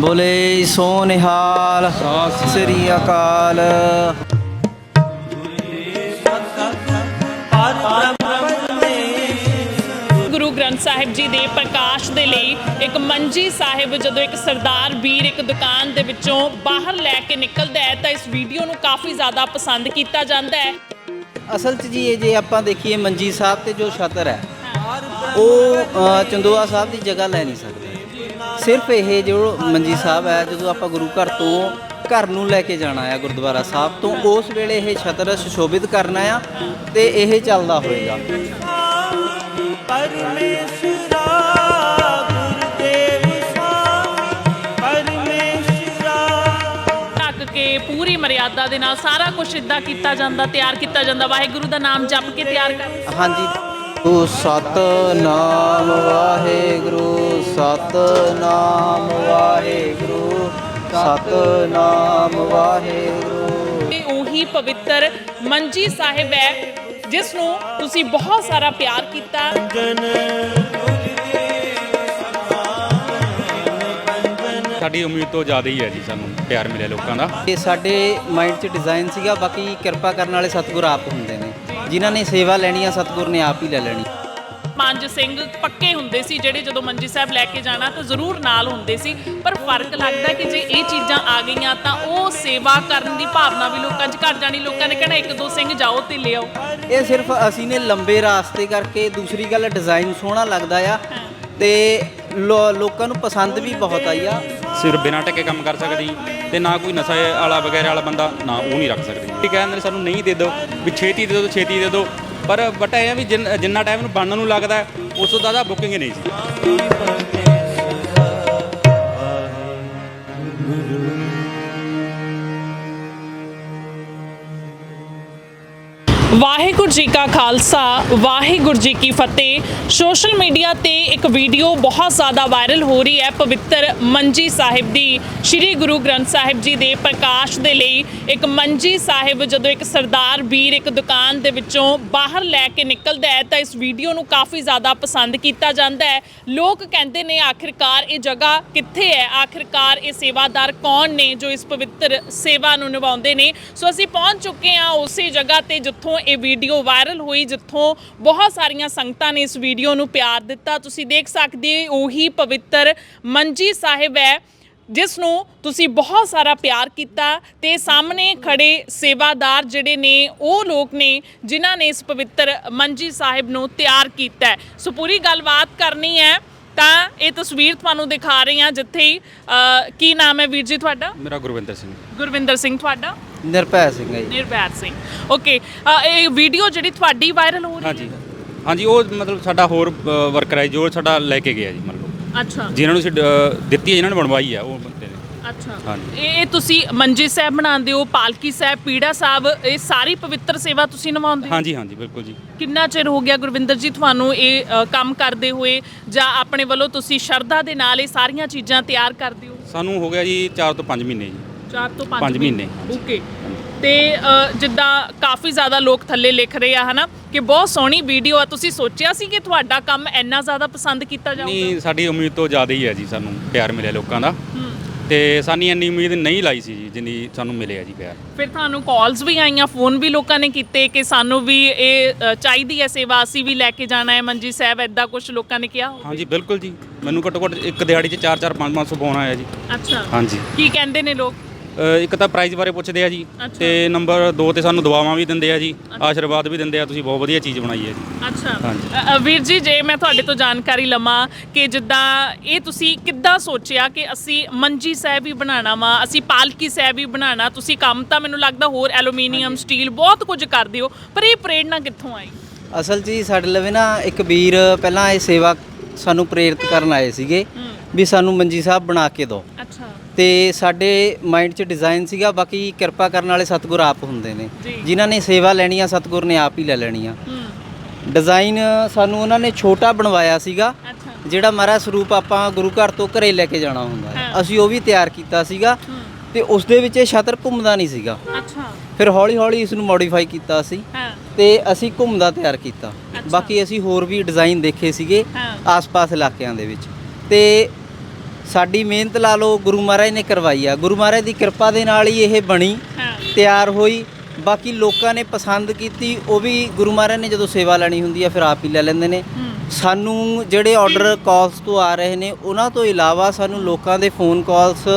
ਬੋਲੇ ਸੋ ਨਿਹਾਲ ਸਤਿ ਸ੍ਰੀ ਅਕਾਲ। ਗੁਰੂ ਗ੍ਰੰਥ ਸਾਹਿਬ ਜੀ ਦੇ ਪ੍ਰਕਾਸ਼ ਦੇ ਲਈ ਇੱਕ ਮੰਜੀ ਸਾਹਿਬ ਜਦੋਂ ਇੱਕ ਸਰਦਾਰ ਵੀਰ ਇੱਕ ਦੁਕਾਨ ਦੇ ਵਿੱਚੋਂ ਬਾਹਰ ਲੈ ਕੇ ਨਿਕਲਦਾ ਹੈ ਤਾਂ ਇਸ ਵੀਡੀਓ ਨੂੰ ਕਾਫੀ ਜ਼ਿਆਦਾ ਪਸੰਦ ਕੀਤਾ ਜਾਂਦਾ ਹੈ। ਅਸਲ 'ਚ ਜੀ ਇਹ ਜੇ ਆਪਾਂ ਦੇਖੀਏ ਮੰਜੀ ਸਾਹਿਬ ਤੇ ਜੋ ਛਤਰ ਹੈ ਉਹ ਚੰਦੋਆ ਸਾਹਿਬ ਦੀ ਜਗ੍ਹਾ ਲੈ ਨਹੀਂ ਸਕਦਾ। ਸਿਰਫ ਇਹ ਜੋ ਮੰਜੀ ਸਾਹਿਬ ਹੈ ਜਦੋਂ ਆਪਾਂ ਗੁਰੂ ਘਰ ਤੋਂ ਘਰ ਨੂੰ ਲੈ ਕੇ ਜਾਣਾ ਆ ਗੁਰਦੁਆਰਾ ਸਾਹਿਬ ਤੋਂ ਉਸ ਵੇਲੇ ਇਹ ਛਤਰ ਸੁਸ਼ੋਭਿਤ ਕਰਨਾ ਆ ਤੇ ਇਹ ਚੱਲਦਾ ਹੋਏਗਾ। ਢੱਕ ਕੇ ਪੂਰੀ ਮਰਿਆਦਾ ਦੇ ਨਾਲ ਸਾਰਾ ਕੁਝ ਇਦਾਂ ਕੀਤਾ ਜਾਂਦਾ ਤਿਆਰ ਕੀਤਾ ਜਾਂਦਾ ਵਾਹਿਗੁਰੂ ਦਾ ਨਾਮ ਜਪ ਕੇ ਤਿਆਰ ਕਰ ਹਾਂਜੀ। ਉਹ ਸਤਨਾਮ ਵਾਹਿਗੁਰੂ ਸਤਨਾਮ ਵਾਹਿਗੁਰੂ ਸਤਨਾਮ ਵਾਹਿਗੁਰੂ। ਇਹ ਉਹੀ ਪਵਿੱਤਰ ਮੰਜੀ ਸਾਹਿਬ ਹੈ ਜਿਸ ਨੂੰ ਤੁਸੀਂ ਬਹੁਤ ਸਾਰਾ ਪਿਆਰ ਕੀਤਾ। ਸਾਡੀ ਉਮੀਦ ਤੋਂ ਜ਼ਿਆਦਾ ਹੀ ਹੈ ਜੀ ਸਾਨੂੰ ਪਿਆਰ ਮਿਲਿਆ ਲੋਕਾਂ ਦਾ। ਇਹ ਸਾਡੇ ਮਾਈਂਡ 'ਚ ਡਿਜ਼ਾਈਨ ਸੀਗਾ ਬਾਕੀ ਕਿਰਪਾ ਕਰਨ ਵਾਲੇ ਸਤਿਗੁਰ ਆਪ ਹੁੰਦੇ ਨੇ। ਜਿਨ੍ਹਾਂ ਨੇ ਸੇਵਾ ਲੈਣੀ ਆ ਸਤਿਗੁਰ ਨੇ ਆਪ ਹੀ ਲੈ ਲੈਣੀ। ਪੰਜ ਸਿੰਘ ਪੱਕੇ ਹੁੰਦੇ ਸੀ ਜਿਹੜੇ ਜਦੋਂ ਮੰਜੀ ਸਾਹਿਬ ਲੈ ਕੇ ਜਾਣਾ ਤਾਂ ਜ਼ਰੂਰ ਨਾਲ ਹੁੰਦੇ ਸੀ ਪਰ ਫ਼ਰਕ ਲੱਗਦਾ ਕਿ ਜੇ ਇਹ ਚੀਜ਼ਾਂ ਆ ਗਈਆਂ ਤਾਂ ਉਹ ਸੇਵਾ ਕਰਨ ਦੀ ਭਾਵਨਾ ਵੀ ਲੋਕਾਂ 'ਚ ਘਟ ਜਾਣੀ ਲੋਕਾਂ ਨੇ ਕਹਿਣਾ ਇੱਕ ਦੋ ਸਿੰਘ ਜਾਓ ਤੇ ਲਿਆਓ। ਇਹ ਸਿਰਫ ਅਸੀਂ ਨੇ ਲੰਬੇ ਰਾਸਤੇ ਕਰਕੇ ਦੂਸਰੀ ਗੱਲ ਡਿਜ਼ਾਈਨ ਸੋਹਣਾ ਲੱਗਦਾ ਆ ਤੇ ਲੋਕਾਂ ਨੂੰ ਪਸੰਦ ਵੀ ਬਹੁਤ ਆਈ ਆ। ਸਿਰਫ ਬਿਨਾਂ ਟਕੇ ਕੰਮ ਕਰ ਸਕਦੀ ਤੇ ਨਾ ਕੋਈ ਨਸ਼ਾ ਵਾਲਾ ਵਗੈਰਾ ਵਾਲਾ ਬੰਦਾ ਨਾ ਉਹ ਨਹੀਂ ਰੱਖ ਸਕਦੀ। ਇਹ ਕਹਿੰਦੇ ਸਾਨੂੰ ਨਹੀਂ ਦੇ ਦਿਓ ਵੀ ਛੇਤੀ ਦੇ ਦਿਓ ਛੇਤੀ ਦੇ ਦਿਓ। ਪਰ ਬਟ ਇਹ ਆ ਵੀ ਜਿੰਨ- ਜਿੰਨਾ ਟਾਈਮ ਨੂੰ ਬਣਨ ਨੂੰ ਲੱਗਦਾ ਹੈ, ਉਸ ਤੋਂ ਜ਼ਿਆਦਾ ਬੁਕਿੰਗ ਨਹੀਂ ਸੀ। ਵਾਹਿਗੁਰੂ ਜੀ ਕਾ ਖਾਲਸਾ, ਵਾਹਿਗੁਰੂ ਜੀ ਕੀ ਫਤਿਹ। ਸੋਸ਼ਲ ਮੀਡੀਆ ਤੇ ਇੱਕ ਵੀਡੀਓ ਬਹੁਤ ਜ਼ਿਆਦਾ ਵਾਇਰਲ ਹੋ ਰਹੀ ਹੈ, ਪਵਿੱਤਰ ਮੰਜੀ ਸਾਹਿਬ ਦੀ। ਸ੍ਰੀ ਗੁਰੂ ਗ੍ਰੰਥ ਸਾਹਿਬ ਜੀ ਦੇ ਪ੍ਰਕਾਸ਼ ਦੇ ਲਈ ਇੱਕ ਮੰਜੀ ਸਾਹਿਬ ਜਦੋਂ ਇੱਕ ਸਰਦਾਰ ਵੀਰ ਇੱਕ ਦੁਕਾਨ ਦੇ ਵਿੱਚੋਂ ਬਾਹਰ ਲੈ ਕੇ ਨਿਕਲਦਾ ਹੈ, ਤਾਂ ਇਸ ਵੀਡੀਓ ਨੂੰ ਕਾਫੀ ਜ਼ਿਆਦਾ ਪਸੰਦ ਕੀਤਾ ਜਾਂਦਾ ਹੈ। ਲੋਕ ਕਹਿੰਦੇ ਨੇ, ਆਖਿਰਕਾਰ ਇਹ ਜਗ੍ਹਾ ਕਿੱਥੇ ਹੈ? ਆਖਿਰਕਾਰ ਇਹ ਸੇਵਾਦਾਰ ਕੌਣ ਨੇ ਜੋ ਇਸ ਪਵਿੱਤਰ ਸੇਵਾ ਨੂੰ ਨਿਭਾਉਂਦੇ ਨੇ? ਸੋ ਅਸੀਂ ਪਹੁੰਚ ਚੁੱਕੇ ਹਾਂ ਉਸੇ ਜਗ੍ਹਾ ਤੇ ਜਿੱਥੋਂ ਇਹ ਵੀਡੀਓ ਵਾਇਰਲ ਹੋਈ ਜਿੱਥੋਂ ਬਹੁਤ ਸਾਰੀਆਂ ਸੰਗਤਾਂ ਨੇ ਇਸ ਵੀਡੀਓ ਨੂੰ ਪਿਆਰ ਦਿੱਤਾ। ਤੁਸੀਂ ਦੇਖ ਸਕਦੇ ਹੋ, ਉਹੀ ਪਵਿੱਤਰ ਮੰਜੀ ਸਾਹਿਬ ਹੈ, ਜਿਸ ਨੂੰ ਤੁਸੀਂ ਬਹੁਤ ਸਾਰਾ ਪਿਆਰ ਕੀਤਾ ਤੇ ਸਾਹਮਣੇ ਖੜੇ ਸੇਵਾਦਾਰ ਜਿਹੜੇ ਨੇ, ਉਹ ਲੋਕ ਨੇ, ਜਿਨ੍ਹਾਂ ਨੇ ਇਸ ਪਵਿੱਤਰ ਮੰਜੀ ਸਾਹਿਬ ਨੂੰ ਤਿਆਰ ਕੀਤਾ ਸੋ ਪੂਰੀ ਗੱਲਬਾਤ ਕਰਨੀ ਹੈ। ਤਾਂ ਇਹ ਤਸਵੀਰ ਤੁਹਾਨੂੰ ਦਿਖਾ ਰਹੀ ਹਾਂ ਜਿੱਥੇ ਹੀ, ਅ, ਕੀ ਨਾਮ ਹੈ ਵੀਰ ਜੀ ਤੁਹਾਡਾ? ਮੇਰਾ ਗੁਰਵਿੰਦਰ ਸਿੰਘ। ਗੁਰਵਿੰਦਰ ਸਿੰਘ ਤੁਹਾਡਾ? ਨਿਰਭੈ ਸਿੰਘ ਹੈ ਜੀ। ਸਿੰਘ। ਓਕੇ ਇਹ ਵੀਡੀਓ ਜਿਹੜੀ ਤੁਹਾਡੀ ਵਾਇਰਲ ਹੋ ਰਹੀ ਹਾਂਜੀ। ਹਾਂਜੀ ਉਹ ਮਤਲਬ ਸਾਡਾ ਹੋਰ ਵਰਕਰ ਹੈ ਜੋ ਸਾਡਾ ਲੈ ਕੇ ਗਿਆ ਜੀ ਮੰਨ ਲਓ। ਅੱਛਾ। ਜਿਨ੍ਹਾਂ ਨੂੰ ਅਸੀਂ ਦਿੱਤੀ ਹੈ ਜਿਨ੍ਹਾਂ ਨੇ ਬਣਵਾਈ ਹੈ ਉਹ ਅੱਛਾ। ਹਾਂਜੀ। ਇਹ ਇਹ ਤੁਸੀਂ ਮੰਜੀ ਸਾਹਿਬ ਬਣਾਉਂਦੇ ਹੋ ਪਾਲਕੀ ਸਾਹਿਬ ਪੀੜਾ ਸਾਹਿਬ ਇਹ ਸਾਰੀ ਪਵਿੱਤਰ ਸੇਵਾ ਤੁਸੀਂ ਨਿਭਾਉਂਦੇ ਹੋ? ਹਾਂਜੀ ਹਾਂਜੀ ਬਿਲਕੁਲ ਜੀ। ਕਿੰਨਾ ਚਿਰ ਹੋ ਗਿਆ ਗੁਰਵਿੰਦਰ ਜੀ ਤੁਹਾਨੂੰ ਇਹ ਅ, ਕੰਮ ਕਰਦੇ ਹੋਏ? ਜਾਂ ਆਪਣੇ ਵੱਲੋਂ ਤੁਸੀਂ ਸ਼ਰਧਾ ਦੇ ਨਾਲ ਇਹ ਸਾਰੀਆਂ ਚੀਜ਼ਾਂ ਤਿਆਰ ਕਰਦੇ ਹੋ? ਸਾਨੂੰ ਹੋ ਗਿਆ ਜੀ 4 ਤੋਂ 5 ਮਹੀਨੇ ਜੀ। 4 ਤੋਂ 5 ਪੰਜ ਮਹੀਨੇ, ਓਕੇ ਤੇ ਅ, ਜਿੱਦਾਂ ਕਾਫੀ ਜ਼ਿਆਦਾ ਲੋਕ ਥੱਲੇ ਲਿਖ ਰਹੇ ਆ ਹਨਾ? ਕਿ ਬਹੁਤ ਸੋਹਣੀ ਵੀਡੀਓ ਆ। ਤੁਸੀਂ ਸੋਚਿਆ ਸੀ ਕਿ ਤੁਹਾਡਾ ਕੰਮ ਇੰਨਾ ਜ਼ਿਆਦਾ ਪਸੰਦ ਕੀਤਾ ਜਾਊਗਾ? ਨਹੀਂ ਸਾਡੀ ਉਮੀਦ ਤੋਂ ਜ਼ਿਆਦਾ ਹੀ ਹੈ ਜੀ ਸਾਨੂੰ ਪਿਆਰ ਮਿਲਿਆ ਲੋਕਾਂ ਦਾ। ਹੂੰ। ਤੇ ਸਾਨੀ ਇੰਨੀ ਉਮੀਦ ਨਹੀਂ ਲਾਈ ਸੀ ਜੀ ਜਿੰਨੀ ਸਾਨੂੰ ਮਿਲਿਆ ਜੀ ਪਿਆਰ। ਫਿਰ ਤੁਹਾਨੂੰ ਕਾਲਸ ਵੀ ਆਈਆਂ ਫੋਨ ਵੀ ਲੋਕਾਂ ਨੇ ਕੀਤੇ ਕਿ ਸਾਨੂੰ ਵੀ ਇਹ ਅ, ਚਾਹੀਦੀ ਹੈ ਸੇਵਾ ਅਸੀਂ ਵੀ ਲੈ ਕੇ ਜਾਣਾ ਹੈ ਮੰਜੀ ਸਾਹਿਬ ਐਦਾਂ ਕੁਝ ਲੋਕਾਂ ਨੇ ਕਿਹਾ? ਹਾਂਜੀ ਬਿਲਕੁਲ ਜੀ। ਮੈਨੂੰ ਘੱਟੋ ਘੱਟ ਇੱਕ ਦਿਹਾੜੀ 'ਚ 4 4 5 500 ਫੋਨ ਆਇਆ ਜੀ। ਅੱਛਾ। ਹਾਂਜੀ। ਕੀ ਕਹਿੰਦੇ ਨੇ ਲੋਕ? ਅ, ਇੱਕ ਤਾਂ ਪ੍ਰਾਈਜ਼ ਬਾਰੇ ਪੁੱਛਦੇ ਆ ਜੀ। ਤੇ ਨੰਬਰ 2 ਤੇ ਸਾਨੂੰ ਦੁਆਵਾਂ ਵੀ ਦਿੰਦੇ ਆ ਜੀ ਆਸ਼ੀਰਵਾਦ ਵੀ ਦਿੰਦੇ ਆ ਤੁਸੀਂ ਬਹੁਤ ਵਧੀਆ ਚੀਜ਼ ਬਣਾਈ ਹੈ ਜੀ। ਅੱਛਾ। ਹਾਂਜੀ। ਅ, ਅ, ਵੀਰ ਜੀ ਜੇ ਮੈਂ ਤੁਹਾਡੇ ਤੋਂ ਜਾਣਕਾਰੀ ਲਵਾਂ ਕਿ ਜਿੱਦਾਂ ਇਹ ਤੁਸੀਂ ਕਿੱਦਾਂ ਸੋਚਿਆ ਕਿ ਅਸੀਂ ਮੰਜੀ ਸਾਹਿਬ ਵੀ ਬਣਾਉਣਾ ਵਾ ਅਸੀਂ ਪਾਲਕੀ ਸਾਹਿਬ ਵੀ ਬਣਾਉਣਾ ਤੁਸੀਂ ਕੰਮ ਤਾਂ ਮੈਨੂੰ ਲੱਗਦਾ ਹੋਰ ਐਲੂਮੀਨੀਅਮ ਸਟੀਲ ਬਹੁਤ ਕੁਝ ਕਰਦੇ ਹੋ ਪਰ ਇਹ ਪ੍ਰੇਰਣਾ ਕਿੱਥੋਂ ਆਈ? ਅਸਲ 'ਚ ਜੀ ਸਾਡੇ ਲਵੇ ਨਾ ਇੱਕ ਵੀਰ ਪਹਿਲਾਂ ਇਹ ਸੇਵਾ ਸਾਨੂੰ ਪ੍ਰੇਰਿਤ ਕਰਨ ਆਏ ਸੀਗੇ ਵੀ ਸਾਨੂੰ ਮੰਜੀ ਸਾਹਿਬ ਬਣਾ ਕੇ ਦਿਓ। ਅੱਛਾ। ਤੇ ਸਾਡੇ ਮਾਈਂਡ 'ਚ ਡਿਜ਼ਾਈਨ ਸੀਗਾ ਬਾਕੀ ਕਿਰਪਾ ਕਰਨ ਵਾਲੇ ਸਤਿਗੁਰ ਆਪ ਹੁੰਦੇ ਨੇ। ਜਿਨ੍ਹਾਂ ਨੇ ਸੇਵਾ ਲੈਣੀ ਆ ਸਤਿਗੁਰ ਨੇ ਆਪ ਹੀ ਲੈ ਲੈਣੀ ਆ। ਡਿਜ਼ਾਈਨ ਸਾਨੂੰ ਉਹਨਾਂ ਨੇ ਛੋਟਾ ਬਣਵਾਇਆ ਸੀਗਾ ਜਿਹੜਾ ਮਹਾਰਾਜ ਸਰੂਪ ਆਪਾਂ ਗੁਰੂ ਘਰ ਤੋਂ ਘਰੇ ਲੈ ਕੇ ਜਾਣਾ ਹੁੰਦਾ ਹੈ। ਅਸੀਂ ਉਹ ਵੀ ਤਿਆਰ ਕੀਤਾ ਸੀਗਾ ਤੇ ਉਸ ਦੇ ਵਿੱਚ ਇਹ ਛਤਰ ਘੁੰਮਦਾ ਨਹੀਂ ਸੀਗਾ। ਅੱਛਾ। ਫਿਰ ਹੌਲੀ ਹੌਲੀ ਇਸ ਨੂੰ ਮੋਡੀਫਾਈ ਕੀਤਾ ਅਸੀਂ ਹਾਂ। ਤੇ ਅਸੀਂ ਘੁੰਮਦਾ ਤਿਆਰ ਕੀਤਾ। ਬਾਕੀ ਅਸੀਂ ਹੋਰ ਵੀ ਡਿਜ਼ਾਈਨ ਦੇਖੇ ਸੀਗੇ। ਆਸ-ਪਾਸ ਇਲਾਕਿਆਂ ਦੇ ਵਿੱਚ। ਤੇ ਸਾਡੀ ਮਿਹਨਤ ਲਾ ਲਓ ਗੁਰੂ ਮਹਾਰਾਜ ਨੇ ਕਰਵਾਈ ਆ। ਗੁਰੂ ਮਹਾਰਾਜ ਦੀ ਕਿਰਪਾ ਦੇ ਨਾਲ ਹੀ ਇਹ ਬਣੀ ਤਿਆਰ ਹੋਈ। ਬਾਕੀ ਲੋਕਾਂ ਨੇ ਪਸੰਦ ਕੀਤੀ ਉਹ ਵੀ ਗੁਰੂ ਮਹਾਰਾਜ ਨੇ ਜਦੋਂ ਸੇਵਾ ਲੈਣੀ ਹੁੰਦੀ ਆ ਫਿਰ ਆਪ ਹੀ ਲੈ ਲੈਂਦੇ ਨੇ। ਸਾਨੂੰ ਜਿਹੜੇ ਆਰਡਰ ਕਾਲਸ ਤੋਂ ਆ ਰਹੇ ਨੇ ਉਹਨਾਂ ਤੋਂ ਇਲਾਵਾ ਸਾਨੂੰ ਲੋਕਾਂ ਦੇ ਫੋਨ ਕਾਲਸ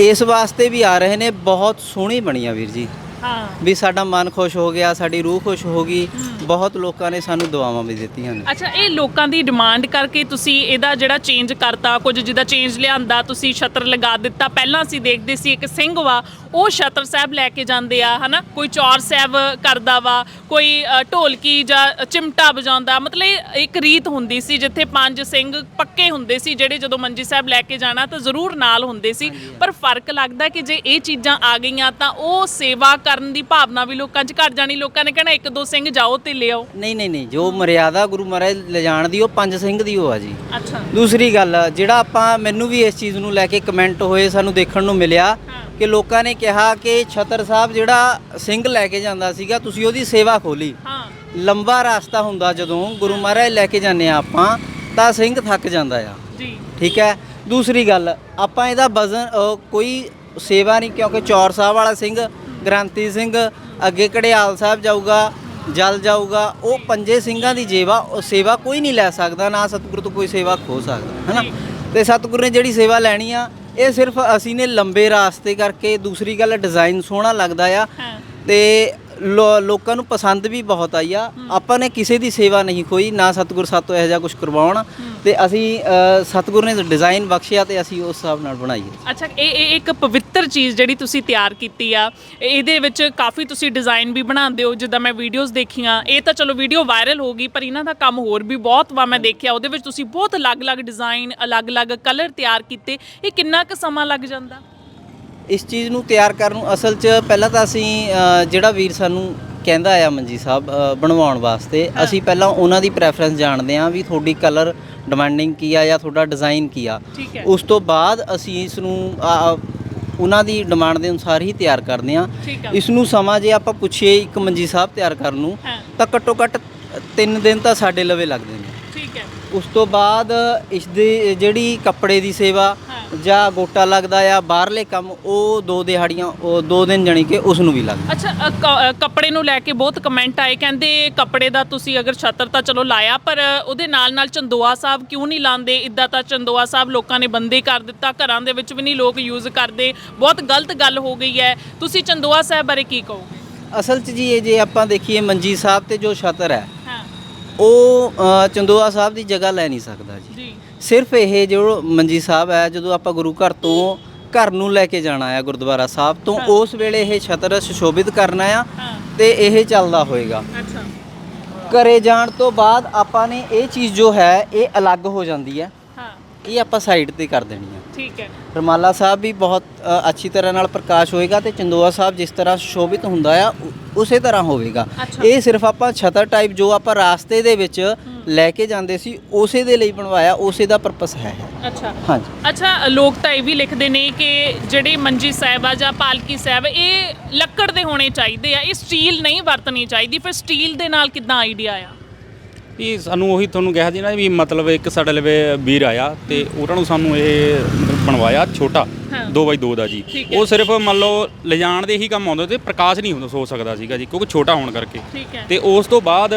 ਇਸ ਵਾਸਤੇ ਵੀ ਆ ਰਹੇ ਨੇ। ਬਹੁਤ ਸੋਹਣੀ ਬਣੀ ਆ ਵੀਰ ਜੀ। ਹਾਂ। ਵੀ ਸਾਡਾ ਮਨ ਖੁਸ਼ ਹੋ ਗਿਆ ਸਾਡੀ ਰੂਹ ਖੁਸ਼ ਹੋ ਗਈ। ਬਹੁਤ ਲੋਕਾਂ ਨੇ ਸਾਨੂੰ ਦੁਆਵਾਂ ਵੀ ਦਿੱਤੀਆਂ ਨੇ। ਅੱਛਾ ਇਹ ਲੋਕਾਂ ਦੀ ਡਿਮਾਂਡ ਕਰਕੇ ਤੁਸੀਂ ਇਹਦਾ ਜਿਹੜਾ ਚੇਂਜ ਕਰਤਾ ਕੁਝ ਜਿਹਦਾ ਚੇਂਜ ਲਿਆਂਦਾ ਤੁਸੀਂ ਛਤਰ ਲਗਾ ਦਿੱਤਾ। ਪਹਿਲਾਂ ਅਸੀਂ ਦੇਖਦੇ ਸੀ ਇੱਕ ਸਿੰਘ ਵਾ ਉਹ ਛਤਰ ਸਾਹਿਬ ਲੈ ਕੇ ਜਾਂਦੇ ਆ ਹਨਾ? ਕੋਈ ਚੌਰ ਸਾਹਿਬ ਕਰਦਾ ਵਾ ਕੋਈ ਅ, ਢੋਲਕੀ ਜਾਂ ਚਿਮਟਾ ਵਜਾਉਂਦਾ ਮਤਲਬ ਇਹ ਇੱਕ ਰੀਤ ਹੁੰਦੀ ਸੀ ਜਿੱਥੇ ਪੰਜ ਸਿੰਘ ਪੱਕੇ ਹੁੰਦੇ ਸੀ ਜਿਹੜੇ ਜਦੋਂ ਮੰਜੀ ਸਾਹਿਬ ਲੈ ਕੇ ਜਾਣਾ ਤਾਂ ਜ਼ਰੂਰ ਨਾਲ ਹੁੰਦੇ ਸੀ। ਪਰ ਫ਼ਰਕ ਲੱਗਦਾ ਕਿ ਜੇ ਇਹ ਚੀਜ਼ਾਂ ਆ ਗਈਆਂ ਤਾਂ ਉਹ ਸੇਵਾ ਕਰਨ ਦੀ ਭਾਵਨਾ ਵੀ ਲੋਕਾਂ 'ਚ ਘਟ ਜਾਣੀ। ਲੋਕਾਂ ਨੇ ਕਹਿਣਾ ਇੱਕ ਦੋ ਸਿੰਘ ਜਾਓ ਤੇ ਲਿਆਓ। ਨਹੀਂ ਨਹੀਂ ਨਹੀਂ ਜੋ ਮਰਿਆਦਾ ਗੁਰੂ ਮਹਾਰਾਜ ਲਿਜਾਣ ਦੀ ਉਹ ਪੰਜ ਸਿੰਘ ਦੀ ਉਹ ਆ ਜੀ। ਅੱਛਾ। ਦੂਸਰੀ ਗੱਲ ਜਿਹੜਾ ਆਪਾਂ ਮੈਨੂੰ ਵੀ ਇਸ ਚੀਜ਼ ਨੂੰ ਲੈ ਕੇ ਕਮੈਂਟ ਹੋਏ ਸਾਨੂੰ ਦੇਖਣ ਨੂੰ ਮਿਲਿਆ ਕਿ ਲੋਕਾਂ ਨੇ ਕਿਹਾ ਕਿ ਛਤਰ ਸਾਹਿਬ ਜਿਹੜਾ ਸਿੰਘ ਲੈ ਕੇ ਜਾਂਦਾ ਸੀਗਾ ਤੁਸੀਂ ਉਹਦੀ ਸੇਵਾ ਖੋਲੀ। ਹਾਂ। ਲੰਬਾ ਰਾਸਤਾ ਹੁੰਦਾ ਜਦੋਂ ਗੁਰੂ ਮਹਾਰਾਜ ਲੈ ਕੇ ਜਾਂਦੇ ਆ ਆਪਾਂ ਤਾਂ ਸਿੰਘ ਥੱਕ ਜਾਂਦਾ ਆ। ਜੀ। ਠੀਕ ਹੈ? ਦੂਸਰੀ ਗੱਲ ਆਪਾਂ ਇਹਦਾ ਵਜ਼ਨ ਕੋਈ ਸੇਵਾ ਨਹੀਂ ਕਿਉਂਕਿ ਚੌਰ ਸਾਹਿਬ ਵਾਲਾ ਸਿੰਘ ਗ੍ਰੰਥੀ ਸਿੰਘ ਅੱਗੇ ਕੜਿਆਲ ਸਾਹਿਬ ਜਾਊਗਾ ਜਲ ਜਾਊਗਾ ਉਹ ਪੰਜੇ ਸਿੰਘਾਂ ਦੀ ਜੇਵਾ ਉਹ ਸੇਵਾ ਕੋਈ ਨਹੀਂ ਲੈ ਸਕਦਾ ਨਾ ਸਤਿਗੁਰੂ ਤੋਂ ਕੋਈ ਸੇਵਾ ਖੋ ਸਕਦਾ ਹੈਨਾ? ਤੇ ਸਤਿਗੁਰੂ ਨੇ ਜਿਹੜੀ ਸੇਵਾ ਲੈਣੀ ਆ ਇਹ ਸਿਰਫ ਅਸੀਂ ਨੇ ਲੰਬੇ ਰਾਸਤੇ ਕਰਕੇ ਦੂਸਰੀ ਗੱਲ ਡਿਜ਼ਾਈਨ ਸੋਹਣਾ ਲੱਗਦਾ ਆ। ਤੇ ਲੋਕਾਂ ਨੂੰ ਪਸੰਦ ਵੀ ਬਹੁਤ ਆਈ ਆ। ਆਪਾਂ ਨੇ ਕਿਸੇ ਦੀ ਸੇਵਾ ਨਹੀਂ ਖੋਈ ਨਾ ਸਤਿਗੁਰ ਸਾਤੋਂ ਇਹੋ ਜਿਹਾ ਕੁਝ ਕਰਵਾਉਣ। ਤੇ ਅਸੀਂ ਸਤਿਗੁਰ ਨੇ ਡਿਜ਼ਾਈਨ ਬਖਸ਼ਿਆ ਤੇ ਅਸੀਂ ਉਸ ਹਿਸਾਬ ਨਾਲ ਬਣਾਈ ਹੈ। ਅੱਛਾ ਇਹ ਇਹ ਇੱਕ ਪਵਿੱਤਰ ਚੀਜ਼ ਜਿਹੜੀ ਤੁਸੀਂ ਤਿਆਰ ਕੀਤੀ ਆ ਇਹ- ਇਹਦੇ ਵਿੱਚ ਕਾਫੀ ਤੁਸੀਂ ਡਿਜ਼ਾਈਨ ਵੀ ਬਣਾਉਂਦੇ ਹੋ ਜਿੱਦਾਂ ਮੈਂ ਵੀਡੀਓਜ਼ ਦੇਖੀਆਂ। ਇਹ ਤਾਂ ਚਲੋ ਵੀਡੀਓ ਵਾਇਰਲ ਹੋ ਗਈ ਪਰ ਇਹਨਾਂ ਦਾ ਕੰਮ ਹੋਰ ਵੀ ਬਹੁਤ ਵਾ ਮੈਂ ਦੇਖਿਆ। ਉਹਦੇ ਵਿੱਚ ਤੁਸੀਂ ਬਹੁਤ ਅਲੱਗ-ਅਲੱਗ ਡਿਜ਼ਾਈਨ ਅਲੱਗ-ਅਲੱਗ ਕਲਰ ਤਿਆਰ ਕੀਤੇ। ਇਹ ਕਿੰਨਾ ਕੁ ਸਮਾਂ ਲੱਗ ਜਾਂਦਾ? ਇਸ ਚੀਜ਼ ਨੂੰ ਤਿਆਰ ਕਰਨ ਨੂੰ ਅਸਲ 'ਚ ਪਹਿਲਾਂ ਤਾਂ ਅਸੀਂ ਜਿਹੜਾ ਵੀਰ ਸਾਨੂੰ ਕਹਿੰਦਾ ਆ ਮੰਜੀ ਸਾਹਿਬ ਬਣਵਾਉਣ ਵਾਸਤੇ ਅਸੀਂ ਪਹਿਲਾਂ ਉਹਨਾਂ ਦੀ ਪ੍ਰੈਫਰੈਂਸ ਜਾਣਦੇ ਆ ਵੀ ਤੁਹਾਡੀ ਕਲਰ ਡਿਮਾਂਡਿੰਗ ਕੀ ਆ ਜਾਂ ਤੁਹਾਡਾ ਡਿਜ਼ਾਈਨ ਕੀ ਆ ਠੀਕ ਹੈ। ਉਸ ਤੋਂ ਬਾਅਦ ਅਸੀਂ ਇਸ ਨੂੰ ਉਹਨਾਂ ਦੀ ਡਿਮਾਂਡ ਦੇ ਅਨੁਸਾਰ ਹੀ ਤਿਆਰ ਕਰਦੇ ਆ ਠੀਕ ਆ ਇਸ ਨੂੰ ਸਮਾਂ ਜੇ ਆਪਾਂ ਪੁੱਛੀਏ ਇੱਕ ਮੰਜੀ ਸਾਹਿਬ ਤਿਆਰ ਕਰਨ ਨੂੰ ਹਾਂ। ਤਾਂ ਘੱਟੋ ਘੱਟ 3 ਦਿਨ ਤਾਂ ਸਾਡੇ ਲਵੇ ਲੱਗਦੇ ਨੇ। ਉਸ ਤੋਂ ਬਾਅਦ ਇਸ ਦੀ ਜਿਹੜੀ ਕੱਪੜੇ ਦੀ ਸੇਵਾ। ਜਾਂ ਗੋਟਾ ਲੱਗਦਾ ਆ ਬਾਹਰਲੇ ਕੰਮ ਉਹ ਦੋ ਦਿਹਾੜੀਆਂ ਉਹ ਦੋ ਦਿਨ ਜਾਣੀ ਕਿ ਉਸ ਨੂੰ ਵੀ ਲੱਗਦਾ। ਅੱਛਾ ਅ, ਕ- ਅ, ਕੱਪੜੇ ਨੂੰ ਲੈ ਕੇ ਬਹੁਤ ਕਮੈਂਟ ਆਏ। ਕਹਿੰਦੇ ਕੱਪੜੇ ਦਾ ਤੁਸੀਂ ਅਗਰ ਛਤਰ ਤਾਂ ਚਲੋ ਲਾਇਆ ਪਰ ਉਹਦੇ ਨਾਲ ਨਾਲ ਚੰਦੋਆ ਸਾਹਿਬ ਕਿਉਂ ਨਹੀਂ ਲਾਉਂਦੇ? ਇਦਾਂ ਤਾਂ ਚੰਦੋਆ ਸਾਹਿਬ ਲੋਕਾਂ ਨੇ ਬੰਦੇ ਕਰ ਦਿੱਤਾ। ਘਰਾਂ ਦੇ ਵਿੱਚ ਵੀ ਨਹੀਂ ਲੋਕ ਯੂਜ਼ ਕਰਦੇ। ਬਹੁਤ ਗਲਤ ਗੱਲ ਹੋ ਗਈ ਹੈ। ਤੁਸੀਂ ਚੰਦੋਆ ਸਾਹਿਬ ਬਾਰੇ ਕੀ ਕਹੋਗੇ? ਅਸਲ 'ਚ ਜੀ ਇਹ ਜੇ ਆਪਾਂ ਦੇਖੀਏ ਮੰਜੀ ਸਾਹਿਬ ਤੇ ਜੋ ਛਤਰ ਹਾਂ ਉਹ ਅ, ਚੰਦੋਆ ਸਾਹਿਬ ਦੀ ਜਗ੍ਹਾ ਲੈ ਨਹੀਂ ਸਕਦਾ ਜੀ। ਜੀ। ਸਿਰਫ ਇਹ ਜੋ ਮੰਜੀ ਸਾਹਿਬ ਹੈ ਜਦੋਂ ਆਪਾਂ ਗੁਰੂ ਘਰ ਤੋਂ ਘਰ ਨੂੰ ਲੈ ਕੇ ਜਾਣਾ ਆ ਗੁਰਦੁਆਰਾ ਸਾਹਿਬ ਤੋਂ ਉਸ ਵੇਲੇ ਇਹ ਛਤਰ ਸੁਸ਼ੋਭਿਤ ਕਰਨਾ ਆ ਹਾਂ। ਤੇ ਇਹ ਚੱਲਦਾ ਹੋਏਗਾ। ਅੱਛਾ। ਘਰੇ ਜਾਣ ਤੋਂ ਬਾਅਦ ਆਪਾਂ ਨੇ ਇਹ ਚੀਜ਼ ਜੋ ਹੈ ਇਹ ਅਲੱਗ ਹੋ ਜਾਂਦੀ ਹੈ। ਹਾਂ। ਇਹ ਆਪਾਂ ਸਾਈਡ ਤੇ ਕਰ ਦੇਣੀ ਹੈ। ਠੀਕ ਹੈ। ਰਮਾਲਾ ਸਾਹਿਬ ਵੀ ਬਹੁਤ ਅ, ਅੱਛੀ ਤਰ੍ਹਾਂ ਨਾਲ ਪ੍ਰਕਾਸ਼ ਹੋਏਗਾ ਤੇ ਚੰਦੋਆ ਸਾਹਿਬ ਜਿਸ ਤਰ੍ਹਾਂ ਸ਼ੋਭਿਤ ਹੁੰਦਾ ਆ ਉ- ਉਸੇ ਤਰ੍ਹਾਂ ਹੋਵੇਗਾ। ਇਹ ਸਿਰਫ ਆਪਾਂ ਛਤਰ ਟਾਈਪ ਜੋ ਆਪਾਂ ਰਾਸਤੇ ਦੇ ਵਿੱਚ ਲੈ ਕੇ ਜਾਂਦੇ ਸੀ ਉਸੇ ਦੇ ਲਈ ਬਣਵਾਇਆ ਉਸੇ ਦਾ ਪਰਪਸ ਹੈ ਅੱਛਾ। ਹਾਂਜੀ। ਅੱਛਾ ਲੋਕ ਤਾਂ ਇਹ ਵੀ ਲਿਖਦੇ ਨੇ ਕਿ ਜਿਹੜੇ ਮੰਜੀ ਸਾਹਿਬ ਆ ਜਾਂ ਪਾਲਕੀ ਸਾਹਿਬ ਇਹ ਲੱਕੜ ਦੇ ਹੋਣੇ ਚਾਹੀਦੇ ਆ ਇਹ ਸਟੀਲ ਨਹੀਂ ਵਰਤਣੀ ਚਾਹੀਦੀ ਫਿਰ ਸਟੀਲ ਦੇ ਨਾਲ ਕਿੱਦਾਂ ਆਈਡੀਆ ਆ? ਵੀ ਸਾਨੂੰ ਉਹੀ ਤੁਹਾਨੂੰ ਕਿਹਾ ਸੀ ਨਾ ਵੀ ਮਤਲਬ ਇੱਕ ਸਾਡੇ ਲਵੇ ਵੀਰ ਆਇਆ ਤੇ ਉਹਨਾਂ ਨੂੰ ਸਾਨੂੰ ਇਹ ਮਤਲਬ ਬਣਵਾਇਆ ਛੋਟਾ ਹਾਂ। 2x2 ਦਾ ਜੀ। ਠੀਕ ਹੈ। ਉਹ ਸਿਰਫ ਮੰਨ ਲਓ ਲਿਜਾਣ ਦੇ ਹੀ ਕੰਮ ਆਉਂਦੇ ਤੇ ਪ੍ਰਕਾਸ਼ ਨਹੀਂ ਹੁੰਦਾ ਸੋ ਸਕਦਾ ਸੀਗਾ ਜੀ ਕਿਉਂਕਿ ਛੋਟਾ ਹੋਣ ਕਰਕੇ। ਠੀਕ ਹੈ। ਤੇ ਉਸ ਤੋਂ ਬਾਅਦ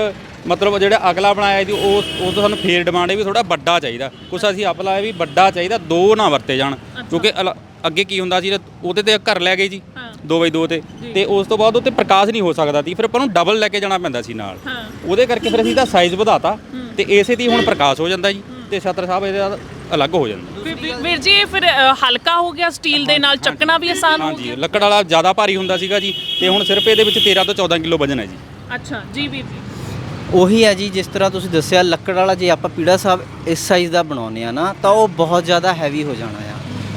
ਮਤਲਬ ਜਿਹੜਾ ਅਗਲਾ ਬਣਾਇਆ ਜੀ ਉਹ ਉਹ ਤੋਂ ਸਾਨੂੰ ਫੇਰ ਡਿਮਾਂਡ ਹੈ ਵੀ ਥੋੜਾ ਵੱਡਾ ਚਾਹੀਦਾ। ਕੁਛ ਅਸੀਂ ਆਪ ਲਾਇਆ ਵੀ ਵੱਡਾ ਚਾਹੀਦਾ ਦੋ ਨਾ ਵਰਤੇ ਜਾਣ ਕਿਉਂਕਿ ਅਲ- ਅੱਗੇ ਕੀ ਹੁੰਦਾ ਸੀ ਉਹਦੇ ਤੇ ਘਰ ਲੈ ਗਏ ਜੀ ਹਾਂ। 2x2 ਤੇ। ਤੇ ਉਸ ਤੋਂ ਬਾਅਦ ਉਹ ਤੇ ਪ੍ਰਕਾਸ਼ ਨਹੀਂ ਹੋ ਸਕਦਾ ਸੀ ਫਿਰ ਆਪਾਂ ਨੂੰ ਡਬਲ ਲੈ ਕੇ ਜਾਣਾ ਪੈਂਦਾ ਸੀ ਨਾਲ। ਹਾਂ। ਉਹਦੇ ਕਰਕੇ ਫਿਰ ਅਸੀਂ ਦਾ ਸਾਈਜ਼ ਵਧਾਤਾ। ਤੇ ਇਸੇ ਦੀ ਹੁਣ ਪ੍ਰਕਾਸ਼ ਹੋ ਜਾਂਦਾ ਜੀ ਤੇ ਛਤਰ ਸਾਹਿਬ ਇਹਦਾ ਅਲੱਗ ਹੋ ਜਾਂਦਾ। ਵੀਰ ਜੀ ਇਹ ਫਿਰ ਹਲਕਾ ਹੋ ਗਿਆ ਸਟੀਲ ਦੇ ਨਾਲ ਚੱਕਣਾ ਵੀ ਆਸਾਨ ਹੋ ਹਾਂਜੀ ਗਿਆ? ਲੱਕੜ ਵਾਲਾ ਜ਼ਿਆਦਾ ਭਾਰੀ ਹੁੰਦਾ ਸੀਗਾ ਜੀ ਤੇ ਹੁਣ ਸਿਰਫ ਇਹਦੇ ਵਿੱਚ 13 ਤੋਂ 14 ਕਿਲੋ ਵਜਨ ਹੈ ਜੀ। ਅੱਛਾ ਜੀ ਵੀਰ ਜੀ। ਉਹੀ ਹੈ ਜੀ ਜਿਸ ਤਰ੍ਹਾਂ ਤੁਸੀਂ ਦੱਸਿਆ ਲੱਕੜ ਵਾਲਾ ਜੇ ਆਪਾਂ ਪੀੜਾ ਸਾਹਿਬ ਇਸ ਸਾਈਜ਼ ਦਾ ਬਣਾਉਂਦੇ ਆ ਨਾ ਤਾਂ ਉਹ ਬਹੁਤ ਜ਼ਿਆਦਾ ਹੈਵੀ ਹੋ ਜਾਣਾ ਆ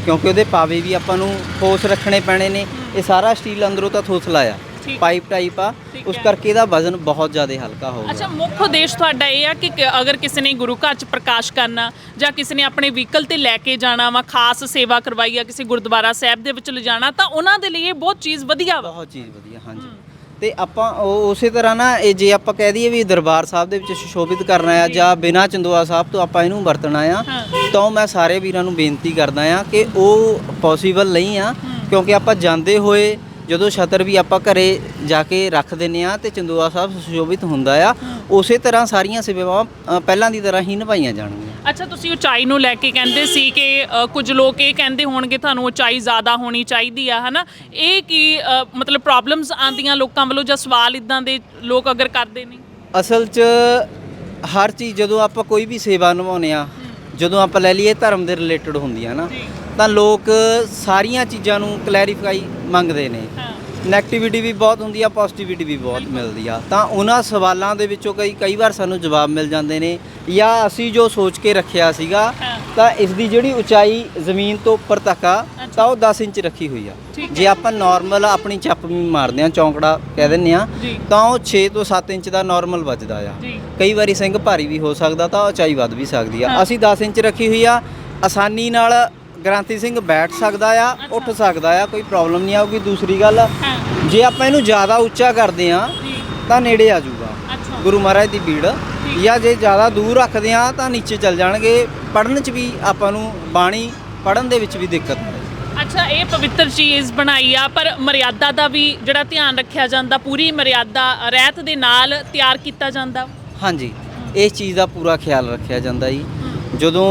ਕਿਉਂਕਿ ਉਹਦੇ ਪਾਵੇ ਵੀ ਆਪਾਂ ਨੂੰ ਠੋਸ ਰੱਖਣੇ ਪੈਣੇ ਨੇ। ਇਹ ਸਾਰਾ ਸਟੀਲ ਅੰਦਰੋਂ ਤਾਂ ਠੋਸਲਾ ਆ। ਠੀਕ। ਪਾਈਪ ਟਾਈਪ ਆ। ਠੀਕ ਉਸ ਹੈ। ਕਰਕੇ ਇਹਦਾ ਵਜ਼ਨ ਬਹੁਤ ਜ਼ਿਆਦਾ ਹਲਕਾ ਹੋਊਗਾ ਅੱਛਾ ਮੁੱਖ ਉਦੇਸ਼ ਤੁਹਾਡਾ ਇਹ ਆ ਕਿ ਕਿ ਅਗਰ ਕਿਸੇ ਨੇ ਗੁਰੂ ਘਰ ਚ ਪ੍ਰਕਾਸ਼ ਕਰਨਾ ਜਾਂ ਕਿਸੇ ਨੇ ਆਪਣੇ ਵਹੀਕਲ ਤੇ ਲੈ ਕੇ ਜਾਣਾ ਵਾ ਖਾਸ ਸੇਵਾ ਕਰਵਾਈ ਆ ਕਿਸੇ ਗੁਰਦੁਆਰਾ ਸਾਹਿਬ ਦੇ ਵਿੱਚ ਲਿਜਾਣਾ ਤਾਂ ਉਹਨਾਂ ਦੇ ਲਈ ਇਹ ਬਹੁਤ ਚੀਜ਼ ਵਧੀਆ ਵਾ। ਬਹੁਤ ਚੀਜ਼ ਵਧੀਆ ਹਾਂਜੀ। ਤੇ ਆਪਾਂ ਉਹ- ਉਸੇ ਤਰ੍ਹਾਂ ਨਾ ਇਹ ਜੇ ਆਪਾਂ ਕਹਿ ਦਈਏ ਵੀ ਦਰਬਾਰ ਸਾਹਿਬ ਦੇ ਵਿੱਚ ਸੁਸ਼ੋਭਿਤ ਕਰਨਾ ਆ ਜਾਂ ਬਿਨਾਂ ਚੰਦੋਆ ਸਾਹਿਬ ਤੋਂ ਆਪਾਂ ਇਹਨੂੰ ਵਰਤਣਾ ਆ ਤਾਂ ਮੈਂ ਸਾਰੇ ਵੀਰਾਂ ਨੂੰ ਬੇਨਤੀ ਕਰਦਾ ਆ ਕਿ ਉਹ ਪੋਸੀਬਲ ਨਹੀਂ ਆ ਕਿਉਂਕਿ ਆਪਾਂ ਜਾਂਦੇ ਹੋਏ ਜਦੋਂ ਛਤਰ ਵੀ ਆਪਾਂ ਘਰੇ ਜਾ ਕੇ ਰੱਖ ਦਿੰਨੇ ਆ ਤੇ ਚੰਦੋਆ ਸਾਹਿਬ ਸੁਸ਼ੋਭਿਤ ਹੁੰਦਾ ਆ ਉਸੇ ਤਰ੍ਹਾਂ ਸਾਰੀਆਂ ਸੇਵਾਵਾਂ ਪਹਿਲਾਂ ਦੀ ਤਰ੍ਹਾਂ ਹੀ ਨਿਭਾਈਆਂ ਜਾਣਗੀਆਂ। ਅੱਛਾ ਤੁਸੀਂ ਉਚਾਈ ਨੂੰ ਲੈ ਕੇ ਕਹਿੰਦੇ ਸੀ ਕਿ ਅ, ਕੁਝ ਲੋਕ ਇਹ ਕਹਿੰਦੇ ਹੋਣਗੇ ਤੁਹਾਨੂੰ ਉਚਾਈ ਜ਼ਿਆਦਾ ਹੋਣੀ ਚਾਹੀਦੀ ਆ ਹਨਾ? ਇਹ ਕੀ ਅ, ਮਤਲਬ ਪ੍ਰੋਬਲਮਸ ਆਂਦੀਆਂ ਲੋਕਾਂ ਵੱਲੋਂ ਜਾਂ ਸਵਾਲ ਇਦਾਂ ਦੇ ਲੋਕ ਅਗਰ ਕਰਦੇ ਨੇ? ਅਸਲ 'ਚ ਹਰ ਚੀਜ਼ ਜਦੋਂ ਆਪਾਂ ਕੋਈ ਵੀ ਸੇਵਾ ਨਿਭਾਉਂਦੇ ਆ ਜਦੋਂ ਆਪਾਂ ਲੈ ਲਈਏ ਧਰਮ ਦੇ ਰਿਲੇਟਡ ਹੁੰਦੀਆਂ ਨਾ ਤਾਂ ਲੋਕ ਸਾਰੀਆਂ ਚੀਜ਼ਾਂ ਨੂੰ ਕਲੈਰੀਫਾਈ ਮੰਗਦੇ ਨੇ। ਹਾਂ। ਨੈਗੇਟਿਵਿਟੀ ਵੀ ਬਹੁਤ ਹੁੰਦੀ ਆ ਪੋਜ਼ਿਟਿਵਿਟੀ ਵੀ ਬਹੁਤ ਮਿਲਦੀ ਆ। ਤਾਂ ਉਹਨਾਂ ਸਵਾਲਾਂ ਦੇ ਵਿੱਚੋਂ ਕਈ ਕਈ ਵਾਰ ਸਾਨੂੰ ਜਵਾਬ ਮਿਲ ਜਾਂਦੇ ਨੇ ਜਾਂ ਅਸੀਂ ਜੋ ਸੋਚ ਕੇ ਰੱਖਿਆ ਸੀਗਾ। ਤਾਂ ਇਸ ਦੀ ਜਿਹੜੀ ਉਚਾਈ ਜ਼ਮੀਨ ਤੋਂ ਉੱਪਰ ਤੱਕ ਆ ਤਾਂ ਉਹ 10 ਇੰਚ ਰੱਖੀ ਹੋਈ ਆ। ਜੇ ਆਪਾਂ ਨਾਰਮਲ ਆਪਣੀ ਚੱਪ ਵੀ ਮਾਰਦੇ ਆ ਚੌਂਕੜਾ ਕਹਿ ਦਿੰਨੇ ਆ ਤਾਂ ਉਹ 6 ਤੋਂ 7 ਇੰਚ ਦਾ ਨਾਰਮਲ ਵੱਜਦਾ ਆ। ਕਈ ਵਾਰੀ ਸਿੰਘ ਭਾਰੀ ਵੀ ਹੋ ਸਕਦਾ ਤਾਂ ਉਚਾਈ ਵੱਧ ਵੀ ਸਕਦੀ ਆ। ਅਸੀਂ 10 ਇੰਚ ਰੱਖੀ ਹੋਈ ਆ ਆਸਾਨੀ ਨਾਲ ਗ੍ਰਾਂਤੀ ਸਿੰਘ ਬੈਠ ਸਕਦਾ ਆ ਉੱਠ ਸਕਦਾ ਆ ਕੋਈ ਪ੍ਰੋਬਲਮ ਨਹੀਂ ਆਊਗੀ ਦੂਸਰੀ ਗੱਲ ਜੇ ਆਪਾਂ ਇਹਨੂੰ ਜ਼ਿਆਦਾ ਉੱਚਾ ਕਰਦੇ ਆ ਤਾਂ ਨੇੜੇ ਆ ਜਾਊਗਾ। ਗੁਰੂ ਮਹਾਰਾਜ ਦੀ ਭੀੜ। ਜਾਂ ਜੇ ਜ਼ਿਆਦਾ ਦੂਰ ਰੱਖਦੇ ਆ ਤਾਂ ਨੀਚੇ ਚੱਲ ਜਾਣਗੇ। ਪੜਨ 'ਚ ਵੀ ਆਪਾਂ ਨੂੰ ਬਾਣੀ ਪੜਨ ਦੇ ਵਿੱਚ ਵੀ ਦਿੱਕਤ ਆਉਂਦੀ। ਅੱਛਾ ਇਹ ਪਵਿੱਤਰ ਚੀਜ਼ ਬਣਾਈ ਆ ਪਰ ਮਰਿਆਦਾ ਦਾ ਵੀ ਜਿਹੜਾ ਧਿਆਨ ਰੱਖਿਆ ਜਾਂਦਾ ਪੂਰੀ ਮਰਿਆਦਾ ਰਹਿਤ ਦੇ ਨਾਲ ਤਿਆਰ ਕੀਤਾ ਜਾਂਦਾ? ਹਾਂਜੀ। ਇਸ ਚੀਜ਼ ਦਾ ਪੂਰਾ ਖਿਆਲ ਰੱਖਿਆ ਜਾਂਦਾ ਜੀ। ਜਦੋਂ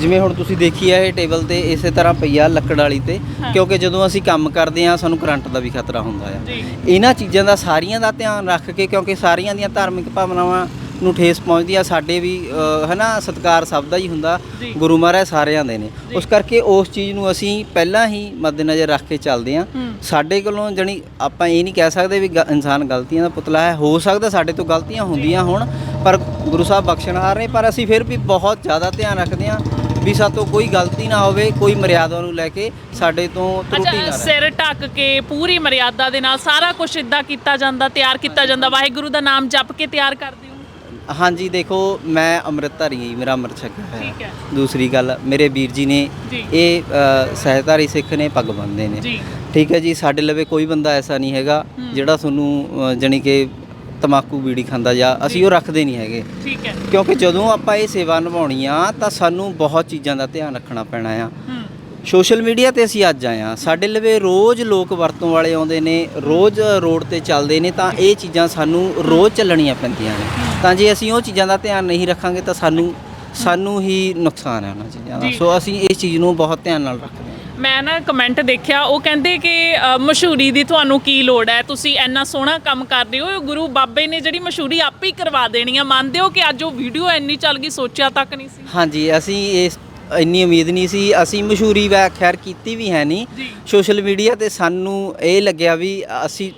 ਜਿਵੇਂ ਹੁਣ ਤੁਸੀਂ ਦੇਖੀ ਹੈ ਇਹ ਟੇਬਲ ਤੇ ਇਸੇ ਤਰ੍ਹਾਂ ਪਈ ਆ ਲੱਕੜ ਵਾਲੀ ਤੇ। ਕਿਉਂਕਿ ਜਦੋਂ ਅਸੀਂ ਕੰਮ ਕਰਦੇ ਆ ਸਾਨੂੰ ਕਰੰਟ ਦਾ ਵੀ ਖਤਰਾ ਹੁੰਦਾ ਆ। ਇਹਨਾਂ ਚੀਜ਼ਾਂ ਦਾ ਸਾਰੀਆਂ ਦਾ ਧਿਆਨ ਰੱਖ ਕੇ ਕਿਉਂਕਿ ਸਾਰੀਆਂ ਦੀਆਂ ਧਾਰਮਿਕ ਭਾਵਨਾਵਾਂ ਨੂੰ ਠੇਸ ਪਹੁੰਚਦੀ ਆ ਸਾਡੇ ਵੀ ਹਨਾ ਸਤਕਾਰ ਸਭ ਦਾ ਹੀ ਹੁੰਦਾ। ਗੁਰੂ ਮਹਾਰਾਜ ਸਾਰਿਆਂ ਦੇ ਨੇ। ਉਸ ਕਰਕੇ ਉਸ ਚੀਜ਼ ਨੂੰ ਅਸੀਂ ਪਹਿਲਾਂ ਹੀ ਮੱਦੇਨਜ਼ਰ ਰੱਖ ਕੇ ਚੱਲਦੇ ਆ। ਸਾਡੇ ਕੋਲੋਂ ਜਣੀ ਆਪਾਂ ਇਹ ਨਹੀਂ ਕਹਿ ਸਕਦੇ ਵੀ ਇਨਸਾਨ ਗਲਤੀਆਂ ਦਾ ਪੁਤਲਾ ਹੈ। ਹੋ ਸਕਦਾ ਸਾਡੇ ਤੋਂ ਗਲਤੀਆਂ ਹੁੰਦੀਆਂ ਹੋਣ ਪਰ ਗੁਰੂ ਸਾਹਿਬ ਬਖਸ਼ਣਹਾਰ ਨੇ ਪਰ ਅਸੀਂ ਫਿਰ ਵੀ ਬਹੁਤ ਜ਼ਿਆਦਾ ਧਿਆਨ ਰੱਖਦੇ ਹਾਂ ਵੀ ਸਾਤੋਂ ਕੋਈ ਗਲਤੀ ਨਾ ਹੋਵੇ ਕੋਈ ਮਰਿਆਦਾ ਨੂੰ ਲੈ ਕੇ ਸਾਡੇ ਤੋਂ ਤਰੁੱਟੀ ਨਾ ਅੱਛਾ ਰਹੇ। ਸਿਰ ਢੱਕ ਕੇ ਪੂਰੀ ਮਰਿਆਦਾ ਦੇ ਨਾਲ ਸਾਰਾ ਕੁਝ ਇਦਾਂ ਕੀਤਾ ਜਾਂਦਾ ਤਿਆਰ ਕੀਤਾ ਜਾਂਦਾ ਵਾਹਿਗੁਰੂ ਦਾ ਨਾਮ ਜਪ ਕੇ ਤਿਆਰ ਕਰਦੇ ਹੋ? ਹਾਂਜੀ ਦੇਖੋ ਮੈਂ ਅੰਮ੍ਰਿਤਧਾਰੀ ਹਾਂ ਜੀ, ਮੇਰਾ ਅੰਮ੍ਰਿਤ ਛਕਿਆ ਹੋਇਆ ਠੀਕ ਹੈ। ਦੂਸਰੀ ਗੱਲ ਮੇਰੇ ਵੀਰ ਜੀ ਨੇ ਜੀ। ਇਹ ਅ, ਸਹਿਧਾਰੀ ਸਿੱਖ ਨੇ ਪੱਗ ਬੰਨਦੇ ਨੇ। ਜੀ। ਠੀਕ ਹੈ ਜੀ ਸਾਡੇ ਲਵੇ ਕੋਈ ਬੰਦਾ ਐਸਾ ਨਹੀਂ ਹੈਗਾ ਜਿਹੜਾ ਤੁਹਾਨੂੰ ਜਾਨੀ ਕਿ ਤਮਾਕੂ ਬੀੜੀ ਖਾਂਦਾ ਜਾਂ ਅਸੀਂ ਉਹ ਰੱਖਦੇ ਨਹੀਂ ਹੈਗੇ। ਠੀਕ ਹੈ। ਕਿਉਂਕਿ ਜਦੋਂ ਆਪਾਂ ਇਹ ਸੇਵਾ ਨਿਭਾਉਣੀ ਆ ਤਾਂ ਸਾਨੂੰ ਬਹੁਤ ਚੀਜ਼ਾਂ ਦਾ ਧਿਆਨ ਰੱਖਣਾ ਪੈਣਾ ਆ। ਸੋਸ਼ਲ ਮੀਡੀਆ ਤੇ ਅਸੀਂ ਅੱਜ ਆਏ ਆ। ਸਾਡੇ ਲਵੇ ਰੋਜ਼ ਲੋਕ ਵਰਤੋਂ ਵਾਲੇ ਆਉਂਦੇ ਨੇ ਰੋਜ਼ ਰੋਡ ਤੇ ਚੱਲਦੇ ਨੇ ਤਾਂ ਇਹ ਚੀਜ਼ਾਂ ਸਾਨੂੰ ਰੋਜ਼ ਚੱਲਣੀਆਂ ਪੈਂਦੀਆਂ ਨੇ। ਤਾਂ ਜੇ ਅਸੀਂ ਉਹ ਚੀਜ਼ਾਂ ਦਾ ਧਿਆਨ ਨਹੀਂ ਰੱਖਾਂਗੇ ਤਾਂ ਸਾਨੂੰ ਸਾਨੂੰ ਹੀ ਨੁਕਸਾਨ ਹੈ ਉਹਨਾਂ ਚੀਜ਼ਾਂ ਦਾ। ਸੋ ਅਸੀਂ ਇਸ ਚੀਜ਼ ਨੂੰ ਬਹੁਤ ਧਿਆਨ ਨਾਲ ਰੱਖਦੇ ਹਾਂ ਮੈਂ ਨਾ ਕਮੈਂਟ ਦੇਖਿਆ ਉਹ ਕਹਿੰਦੇ ਕਿ ਅ, ਮਸ਼ਹੂਰੀ ਦੀ ਤੁਹਾਨੂੰ ਕੀ ਲੋੜ ਹੈ? ਤੁਸੀਂ ਇੰਨਾ ਸੋਹਣਾ ਕੰਮ ਕਰਦੇ ਹੋ ਗੁਰੂ ਬਾਬੇ ਨੇ ਜਿਹੜੀ ਮਸ਼ਹੂਰੀ ਆਪੇ ਹੀ ਕਰਵਾ ਦੇਣੀ ਆ। ਮੰਨਦੇ ਹੋ ਕਿ ਅੱਜ ਉਹ ਵੀਡੀਓ ਇੰਨੀ ਚੱਲ ਗਈ ਸੋਚਿਆ ਤੱਕ ਨਹੀਂ ਸੀ? ਹਾਂਜੀ ਅਸੀਂ ਇਸ ਇੰਨੀ ਉਮੀਦ ਨਹੀਂ ਸੀ। ਅਸੀਂ ਮਸ਼ਹੂਰੀ ਵੈ ਖੈਰ ਕੀਤੀ ਵੀ ਹੈ ਨਹੀਂ। ਸੋਸ਼ਲ ਮੀਡੀਆ ਤੇ ਸਾਨੂੰ ਇਹ ਲੱਗਿਆ ਵੀ ਅਸੀਂ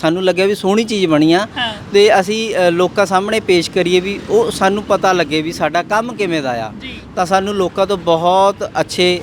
ਸਾਨੂੰ ਲੱਗਿਆ ਵੀ ਸੋਹਣੀ ਚੀਜ਼ ਬਣੀ ਆ। ਹਾਂ। ਤੇ ਅਸੀਂ ਅ, ਲੋਕਾਂ ਸਾਹਮਣੇ ਪੇਸ਼ ਕਰੀਏ ਵੀ ਉਹ ਸਾਨੂੰ ਪਤਾ ਲੱਗੇ ਵੀ ਸਾਡਾ ਕੰਮ ਕਿਵੇਂ ਦਾ ਆ। ਜੀ। ਤਾਂ ਸਾਨੂੰ ਲੋਕਾਂ ਤੋਂ ਬਹੁਤ ਅੱਛੇ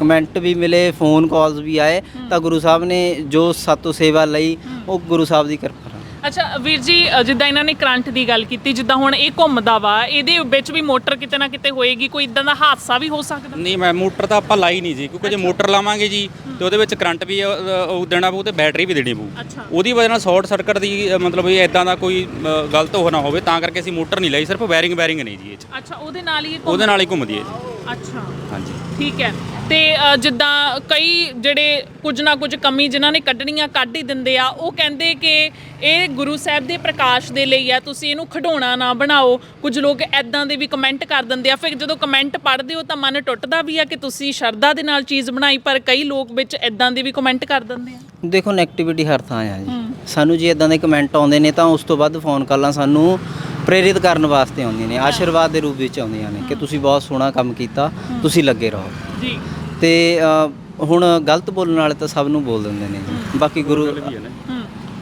ਕਮੈਂਟ ਵੀ ਮਿਲੇ ਫੋਨ ਕਾਲਸ ਵੀ ਆਏ। ਤਾਂ ਗੁਰੂ ਸਾਹਿਬ ਨੇ ਜੋ ਸਾਤੋਂ ਸੇਵਾ ਲਈ ਉਹ ਗੁਰੂ ਸਾਹਿਬ ਦੀ ਕਿਰਪਾ ਅੱਛਾ ਵੀਰ ਜੀ ਅ, ਜਿੱਦਾਂ ਇਹਨਾਂ ਨੇ ਕਰੰਟ ਦੀ ਗੱਲ ਕੀਤੀ ਜਿੱਦਾਂ ਹੁਣ ਇਹ ਘੁੰਮਦਾ ਵਾ ਇਹਦੇ ਵਿੱਚ ਵੀ ਮੋਟਰ ਕਿਤੇ ਨਾ ਕਿਤੇ ਹੋਏਗੀ ਕੋਈ ਇਦਾਂ ਦਾ ਹਾਦਸਾ ਵੀ ਹੋ ਸਕਦਾ? ਨਹੀਂ ਮੈਂ ਮੋਟਰ ਤਾਂ ਆਪਾਂ ਲਾਈ ਨਹੀਂ ਜੀ ਕਿਉਂਕਿ ਜੇ ਮੋਟਰ ਲਾਵਾਂਗੇ ਜੀ ਤੇ ਉਹਦੇ ਵਿੱਚ ਕਰੰਟ ਵੀ ਅ, ਉਹ ਦੇਣਾ ਪਊ ਤੇ ਬੈਟਰੀ ਵੀ ਦੇਣੀ ਪਊ। ਅੱਛਾ। ਉਹਦੀ ਵਜ੍ਹਾ ਨਾਲ ਸ਼ਾਰਟ ਸਰਕਟ ਦੀ ਅ, ਮਤਲਬ ਇਹ ਇਦਾਂ ਦਾ ਕੋਈ ਅ, ਗਲਤ ਹੋ ਨਾ ਹੋਵੇ ਤਾਂ ਕਰਕੇ ਅਸੀਂ ਮੋਟਰ ਨਹੀਂ ਲਾਈ ਸਿਰਫ ਵਾਇਰਿੰਗ ਵਾਇਰਿੰਗ ਨਹੀਂ ਜੀ ਇਹ 'ਚ। ਅੱਛਾ ਉਹਦੇ ਨਾਲ ਹੀ ਇਹ ਘੁੰਮ- ਉਹਦੇ ਨਾਲ ਹੀ ਘੁੰਮਦੀ ਹੈ ਜੀ। ਅੱਛਾ। ਹਾਂਜੀ। ਠੀਕ ਹੈ। ਤੇ ਅ, ਜਿੱਦਾਂ ਕਈ ਜਿਹੜੇ ਕੁਝ ਨਾ ਕੁਝ ਕਮੀ ਜਿਨ੍ਹਾਂ ਨੇ ਕੱਢਣੀਆਂ ਕੱਢ ਹੀ ਦਿੰਦੇ ਆ ਉਹ ਕਹਿੰਦੇ ਕਿ ਇਹ ਗੁਰੂ ਸਾਹਿਬ ਦੇ ਪ੍ਰਕਾਸ਼ ਦੇ ਲਈ ਆ ਤੁਸੀਂ ਇਹਨੂੰ ਖਡਾਉਣਾ ਨਾ ਬਣਾਓ। ਕੁਝ ਲੋਕ ਐਦਾਂ ਦੇ ਵੀ ਕਮੈਂਟ ਕਰ ਦਿੰਦੇ ਆ। ਫਿਰ ਜਦੋਂ ਕਮੈਂਟ ਪੜ੍ਹਦੇ ਹੋ ਤਾਂ ਮਨ ਟੁੱਟਦਾ ਵੀ ਆ ਕਿ ਤੁਸੀਂ ਸ਼ਰਧਾ ਦੇ ਨਾਲ ਚੀਜ਼ ਬਣਾਈ ਪਰ ਕਈ ਲੋਕ ਵਿੱਚ ਐਦਾਂ ਦੇ ਵੀ ਕਮੈਂਟ ਕਰ ਦਿੰਦੇ ਆ। ਦੇਖੋ ਨੈਗੇਟਿਵਿਟੀ ਹਰ ਥਾਂ ਆ ਜੀ। ਸਾਨੂੰ ਜੇ ਇਦਾਂ ਦੇ ਕਮੈਂਟ ਆਉਂਦੇ ਨੇ ਤਾਂ ਉਸ ਤੋਂ ਬਾਅਦ ਫੋਨ ਕਾਲਾਂ ਸਾਨੂੰ ਪ੍ਰੇਰਿਤ ਕਰਨ ਵਾਸਤੇ ਆਉਂਦੀਆਂ ਨੇ ਆਸ਼ੀਰਵਾਦ ਦੇ ਰੂਪ ਵਿੱਚ ਆਉਂਦੀਆਂ ਨੇ ਕਿ ਤੁਸੀਂ ਬਹੁਤ ਸੋਹਣਾ ਕੰਮ ਕੀਤਾ ਤੁਸੀਂ ਲੱਗੇ ਰਹੋ। ਜੀ। ਤੇ ਅ, ਹੁਣ ਗਲਤ ਬੋਲਣ ਵਾਲੇ ਤਾਂ ਸਭ ਨੂੰ ਬੋਲ ਦਿੰਦੇ ਨੇ ਜੀ। ਬਾਕੀ ਗੁਰੂ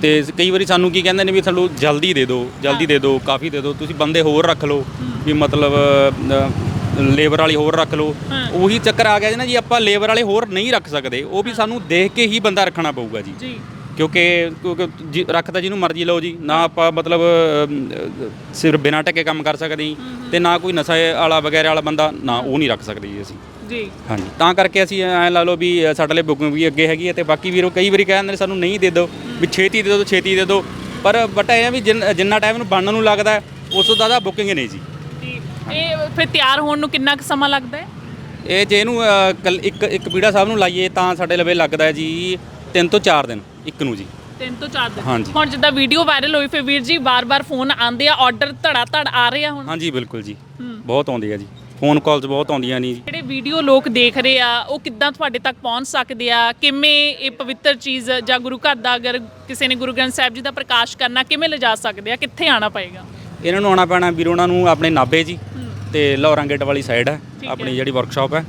ਤੇ ਕਈ ਵਾਰੀ ਸਾਨੂੰ ਕੀ ਕਹਿੰਦੇ ਨੇ ਵੀ ਸਾਨੂੰ ਜਲਦੀ ਦੇ ਦਿਓ ਜਲਦੀ ਦੇ ਦਿਓ ਕਾਫੀ ਦੇ ਦਿਓ ਤੁਸੀਂ ਬੰਦੇ ਹੋਰ ਰੱਖ ਲਓ ਵੀ ਮਤਲਬ ਲੇਬਰ ਵਾਲੀ ਹੋਰ ਰੱਖ ਲਓ। ਉਹੀ ਚੱਕਰ ਆ ਗਿਆ ਜੀ ਨਾ ਜੀ ਆਪਾਂ ਲੇਬਰ ਵਾਲੇ ਹੋਰ ਨਹੀਂ ਰੱਖ ਸਕਦੇ ਉਹ ਵੀ ਸਾਨੂੰ ਦੇਖ ਕੇ ਹੀ ਬੰਦਾ ਰੱਖਣਾ ਪਊਗਾ ਜੀ। ਜੀ। ਕਿਉਂਕਿ ਕਿਉਂਕਿ ਰੱਖਦਾ ਜਿਹਨੂੰ ਮਰਜ਼ੀ ਲਓ ਜੀ ਨਾ ਆਪਾਂ ਮਤਲਬ ਸਿਰਫ ਬਿਨਾਂ ਟਕੇ ਕੰਮ ਕਰ ਸਕਦੇ ਤੇ ਨਾ ਕੋਈ ਨਸ਼ਾ ਵਾਲਾ ਵਗੈਰਾ ਵਾਲਾ ਬੰਦਾ ਨਾ ਉਹ ਨਹੀਂ ਰੱਖ ਸਕਦੇ ਜੀ ਅਸੀਂ। ਜੀ। ਹਾਂਜੀ। ਤਾਂ ਕਰਕੇ ਅਸੀਂ ਐ ਲਾ ਲਓ ਵੀ ਸਾਡੇ ਲਈ ਬੁਕਿੰਗ ਵੀ ਅੱਗੇ ਹੈਗੀ ਹੈ ਤੇ ਬਾਕੀ ਵੀਰੋ ਕਈ ਵਾਰੀ ਕਹਿੰਦੇ ਨੇ ਸਾਨੂੰ ਨਹੀਂ ਦੇ ਦਿਓ ਵੀ ਛੇਤੀ ਦੇ ਦਿਓ ਛੇਤੀ ਦੇ ਦਿਓ। ਪਰ ਬਟ ਇਹ ਆ ਵੀ ਜਿੰਨ- ਜਿੰਨਾ ਟਾਈਮ ਨੂੰ ਬਣਨ ਨੂੰ ਲੱਗਦਾ ਹੈ, ਉਸ ਤੋਂ ਜ਼ਿਆਦਾ ਬੁਕਿੰਗ ਨਹੀਂ ਜੀ। ਜੀ। ਇਹ ਫਿਰ ਤਿਆਰ ਹੋਣ ਨੂੰ ਕਿੰਨਾ ਕੁ ਸਮਾਂ ਲੱਗਦਾ ਹੈ? ਇਹ ਜੇ ਇਹਨੂੰ ਅ, ਕੱਲ- ਇੱਕ ਇੱਕ ਪੀੜਾ ਸਾਹਿਬ ਨੂੰ ਲਾਈਏ ਤਾਂ ਸਾਡੇ ਲਵੇ ਲੱਗਦਾ ਹੈ ਜੀ 3 ਤੋਂ 4 ਦਿਨ ਇੱਕ ਨੂੰ ਜੀ। ਤਿੰਨ ਤੋਂ ਚਾਰ ਦਿਨ। ਹਾਂਜੀ। ਹੁਣ ਜਿੱਦਾਂ ਵੀਡੀਓ ਵਾਇਰਲ ਹੋਈ ਫਿਰ ਵੀਰ ਜੀ ਵਾਰ-ਵਾਰ ਫੋਨ ਆਉਂਦੇ ਆ ਆਰਡਰ ਧੜਾ ਧੜ ਆ ਰਹੇ ਆ ਹੁਣ। ਹਾਂਜੀ ਬਿਲਕੁਲ ਜੀ। ਬਹੁਤ ਆਉਂਦੀ ਹੈ ਜੀ। ਫੋਨ ਕਾਲਸ ਬਹੁਤ ਆਉਂਦੀਆਂ ਨੇ ਜੀ। ਜਿਹੜੇ ਵੀਡੀਓ ਲੋਕ ਦੇਖ ਰਹੇ ਆ ਉਹ ਕਿੱਦਾਂ ਤੁਹਾਡੇ ਤੱਕ ਪਹੁੰਚ ਸਕਦੇ ਆ? ਕਿਵੇਂ ਇਹ ਪਵਿੱਤਰ ਚੀਜ਼ ਜਾਂ ਗੁਰੂ ਘਰ ਦਾ ਅਗਰ ਕਿਸੇ ਨੇ ਗੁਰੂ ਗ੍ਰੰਥ ਸਾਹਿਬ ਜੀ ਦਾ ਪ੍ਰਕਾਸ਼ ਕਰਨਾ ਕਿਵੇਂ ਲਿਜਾ ਸਕਦੇ ਆ? ਕਿੱਥੇ ਆਣਾ ਪਏਗਾ? ਇਹਨਾਂ ਨੂੰ ਆਉਣਾ ਪੈਣਾ ਵੀਰ ਉਹਨਾਂ ਨੂੰ ਆਪਣੇ ਨਾਭੇ ਜੀ ਤੇ ਲਾਹੌਰਾਂ ਗੇਟ ਵਾਲੀ ਸਾਈਡ ਹੈ। ਆਪਣੀ ਜਿਹੜੀ ਵਰਕਸ਼ਾਪ ਹੈ।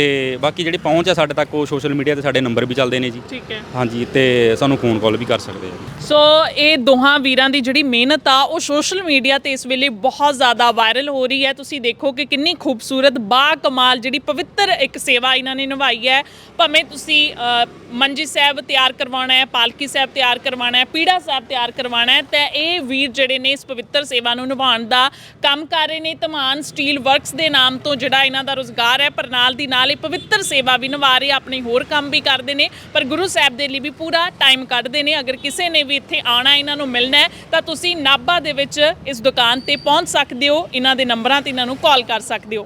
ਤੇ ਬਾਕੀ ਜਿਹੜੀ ਪਹੁੰਚ ਹੈ ਸਾਡੇ ਤੱਕ ਉਹ ਸੋਸ਼ਲ ਮੀਡੀਆ ਤੇ ਸਾਡੇ ਨੰਬਰ ਵੀ ਚੱਲਦੇ ਨੇ ਜੀ। ਠੀਕ ਹੈ। ਹਾਂਜੀ ਤੇ ਸਾਨੂੰ ਫੋਨ ਕਾਲ ਵੀ ਕਰ ਸਕਦੇ ਆ ਸੋ ਇਹ ਦੋਹਾਂ ਵੀਰਾਂ ਦੀ ਜਿਹੜੀ ਮਿਹਨਤ ਆ ਉਹ ਸੋਸ਼ਲ ਮੀਡੀਆ ਤੇ ਇਸ ਵੇਲੇ ਬਹੁਤ ਜ਼ਿਆਦਾ ਵਾਇਰਲ ਹੋ ਰਹੀ ਹੈ। ਤੁਸੀਂ ਦੇਖੋ ਕਿ ਕਿੰਨੀ ਖੂਬਸੂਰਤ ਬਾ ਕਮਾਲ ਜਿਹੜੀ ਪਵਿੱਤਰ ਇੱਕ ਸੇਵਾ ਇਹਨਾਂ ਨੇ ਨਿਭਾਈ ਹੈ। ਭਾਵੇਂ ਤੁਸੀਂ ਅ, ਮੰਜੀ ਸਾਹਿਬ ਤਿਆਰ ਕਰਵਾਉਣਾ ਹੈ ਪਾਲਕੀ ਸਾਹਿਬ ਤਿਆਰ ਕਰਵਾਉਣਾ ਹੈ ਪੀੜਾ ਸਾਹਿਬ ਤਿਆਰ ਕਰਵਾਉਣਾ ਹੈ ਤੇ ਇਹ ਵੀਰ ਜਿਹੜੇ ਨੇ ਇਸ ਪਵਿੱਤਰ ਸੇਵਾ ਨੂੰ ਨਿਭਾਉਣ ਦਾ ਕੰਮ ਕਰ ਰਹੇ ਨੇ। ਧਮਾਨ ਸਟੀਲ ਵਰਕਸ ਦੇ ਨਾਮ ਤੋਂ ਜਿਹੜਾ ਇਹਨਾਂ ਦਾ ਰੋਜ਼ਗਾਰ ਹੈ ਪਰ ਨਾਲ ਦੀ ਨਾਲ ਇਹ ਪਵਿੱਤਰ ਸੇਵਾ ਵੀ ਨਿਭਾ ਰਹੇ ਆਪਣੇ ਹੋਰ ਕੰਮ ਵੀ ਕਰਦੇ ਨੇ, ਪਰ ਗੁਰੂ ਸਾਹਿਬ ਦੇ ਲਈ ਵੀ ਪੂਰਾ ਟਾਈਮ ਕੱਢਦੇ ਨੇ। ਅਗਰ ਕਿਸੇ ਨੇ ਵੀ ਇੱਥੇ ਆਣਾ ਇਹਨਾਂ ਨੂੰ ਮਿਲਣਾ ਤਾਂ ਤੁਸੀਂ ਨਾਭਾ ਦੇ ਵਿੱਚ ਇਸ ਦੁਕਾਨ ਤੇ ਪਹੁੰਚ ਸਕਦੇ ਹੋ। ਇਹਨਾਂ ਦੇ ਨੰਬਰਾਂ ਤੇ ਇਹਨਾਂ ਨੂੰ ਕਾਲ ਕਰ ਸਕਦੇ ਹੋ।